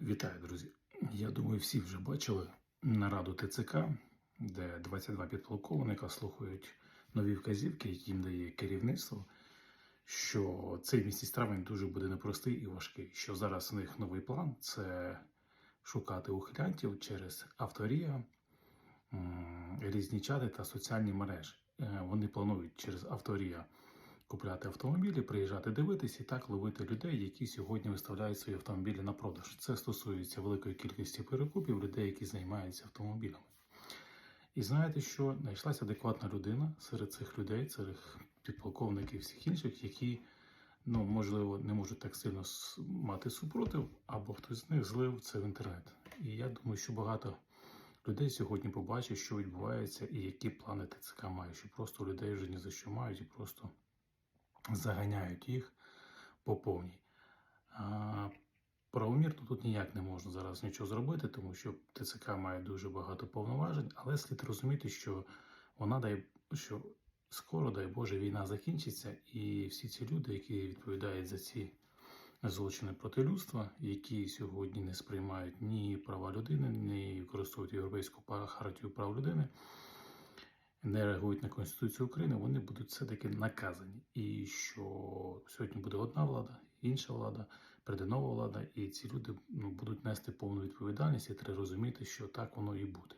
Вітаю, друзі. Я думаю, всі вже бачили нараду ТЦК, де 22 підполковника слухають нові вказівки, які їм дає керівництво, що цей місяць травень дуже буде непростий і важкий. Що зараз у них новий план це шукати ухилянтів через авторія, різні чати та соціальні мережі. Е, Вони планують через авторія купляти автомобілі, приїжджати дивитись і так ловити людей, які сьогодні виставляють свої автомобілі на продаж. Це стосується великої кількості перекупів людей, які займаються автомобілями. І знаєте, що знайшлася адекватна людина серед цих людей, серед підполковників і всіх інших, які, ну, можливо, не можуть так сильно мати супротив, або хтось з них злив це в інтернет. І я думаю, що багато людей сьогодні побачать, що відбувається і які плани ТЦК мають, що просто людей вже ні за що мають і просто заганяють їх по повній. Правомірно тут ніяк не можна зараз нічого зробити, тому що ТЦК має дуже багато повноважень, але слід розуміти, що вона дає, що скоро, дай Боже, війна закінчиться, і всі ці люди, які відповідають за ці злочини проти людства, які сьогодні не сприймають ні права людини, ні використовують європейську хартію прав людини, не реагують на Конституцію України, вони будуть все-таки наказані. І що сьогодні буде одна влада, інша влада, прийде нова влада, і ці люди ну, будуть нести повну відповідальність, і треба розуміти, що так воно і буде.